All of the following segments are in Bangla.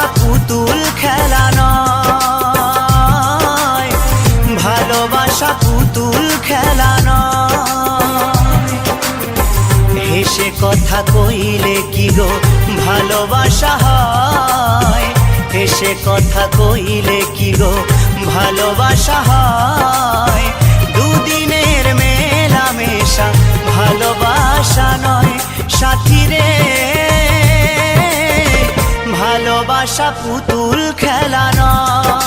পুতুল খেলা নয়। ভালোবাসা পুতুল খেলা নয়। হেসে কথা কইলে কি গো ভালোবাসা হয়? হেসে কথা কইলে কি গো ভালোবাসা হয়? পুতুল খেলা নয়।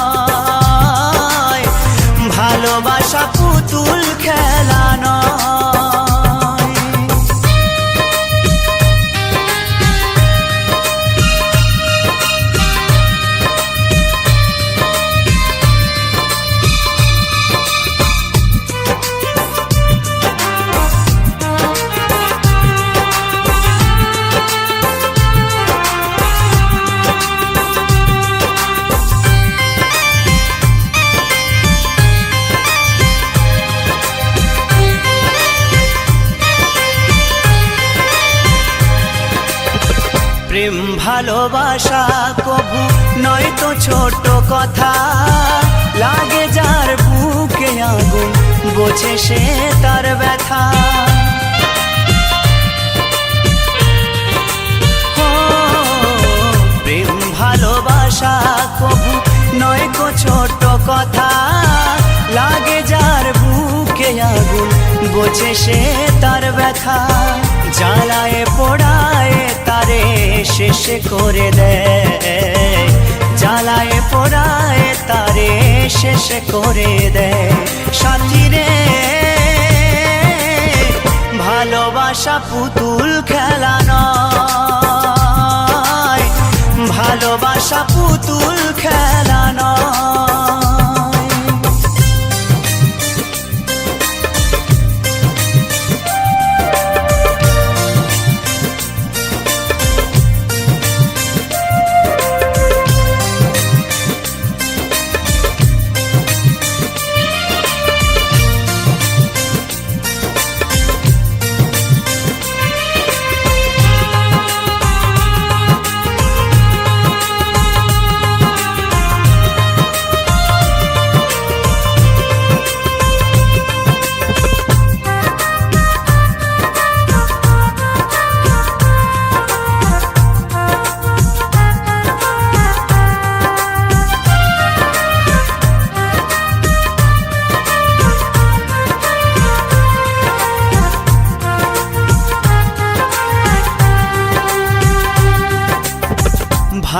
ভালোবাসা কবু, নয় তো ছোট কথা। লাগে যার বুকে আগুন, বোঝে সে তার ব্যথা। প্রেম ভালোবাসা কবু, নয় কো ছোট কথা। লাগে যার বুকে আগুন, বোঝে সে তার ব্যথা। জ্বালায়, পোড়ায়, তারে শেষ করে দেয়। জ্বালায়, পোড়ায়, তারে শেষ করে দেয়। সাথী রে, ভালোবাসা পুতুল খেলা নয়। ভালোবাসা পুতুল খেলা নয়।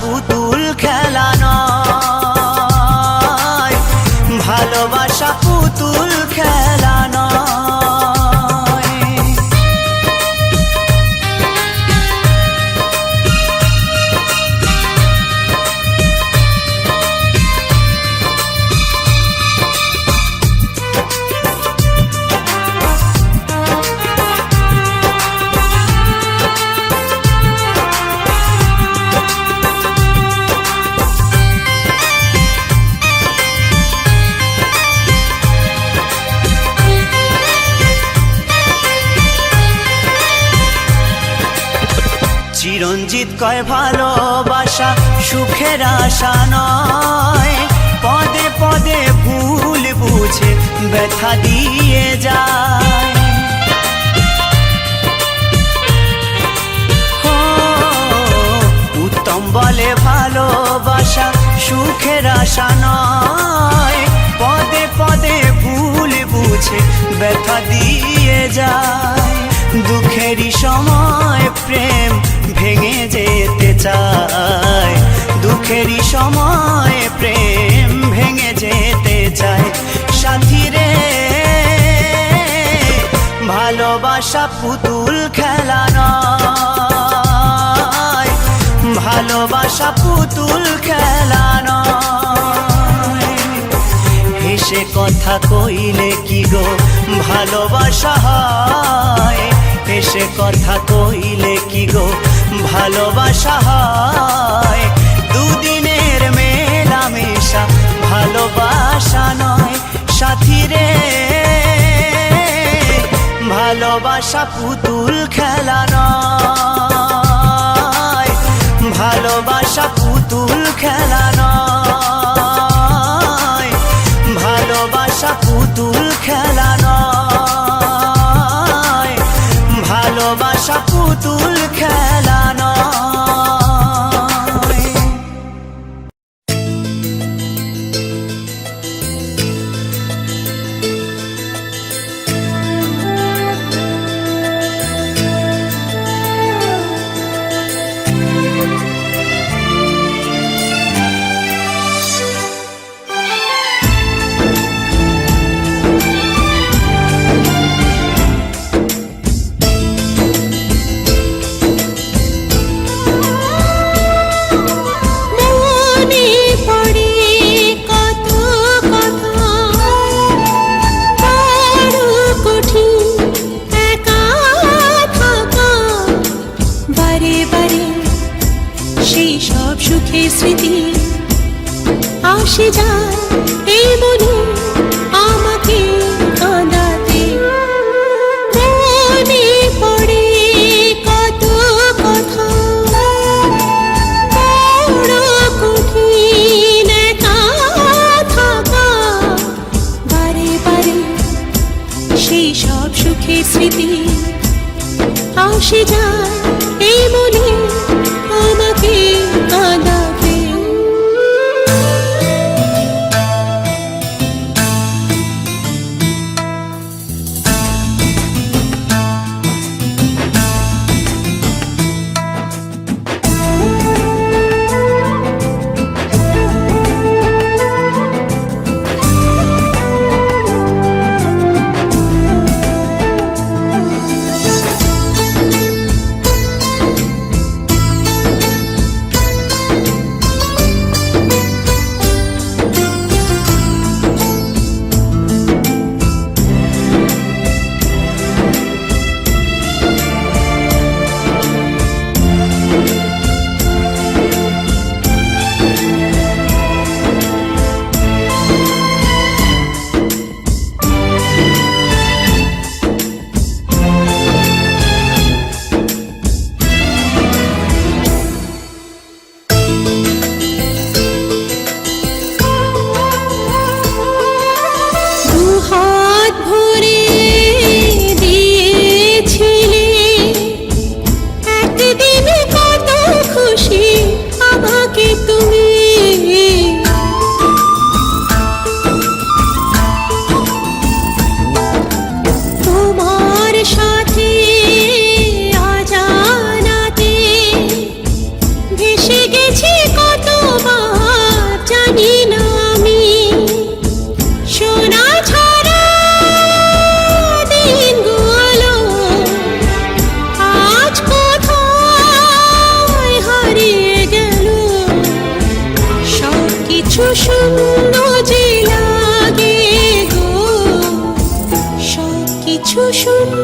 পুতুল খেলা কয় ভালোবাসা, সুখের আশা নয়। পদে পদে ভুল বুঝে ব্যথা দিয়ে যায়। উত্তম বলে ভালোবাসা, সুখের আশা নয়। পদে পদে ভুল বুঝে ব্যথা দিয়ে যায়। দুঃখেরই সময় প্রেম ভেঙে যেতে চায়। দুঃখেরই সময় প্রেম ভেঙে যেতে চায়। সাথী রে, ভালোবাসা পুতুল খেলা ভালোবাসা পুতুল খেলা নয়। হেসে কথা কইলে কি গো ভালোবাসা হয়? হেসে কথা কইলে কি গো? ভালোবাসা হয়। দুদিনের মেলামেশা, ভালোবাসা নয় সাথী রে। ভালোবাসা পুতুল খেলা নয়। ভালোবাসা পুতুল খেলা নয়। ভালোবাসা পুতুল খেলা নয়। আসে যায়, এই মনে আমাকে কাঁদাতে। মনে পড়ে কত কথা। বড় কঠিন থাকা। বারে বারে সেই সব সুখের স্মৃতি আসে যায়, এই মনে কিছু শূন্য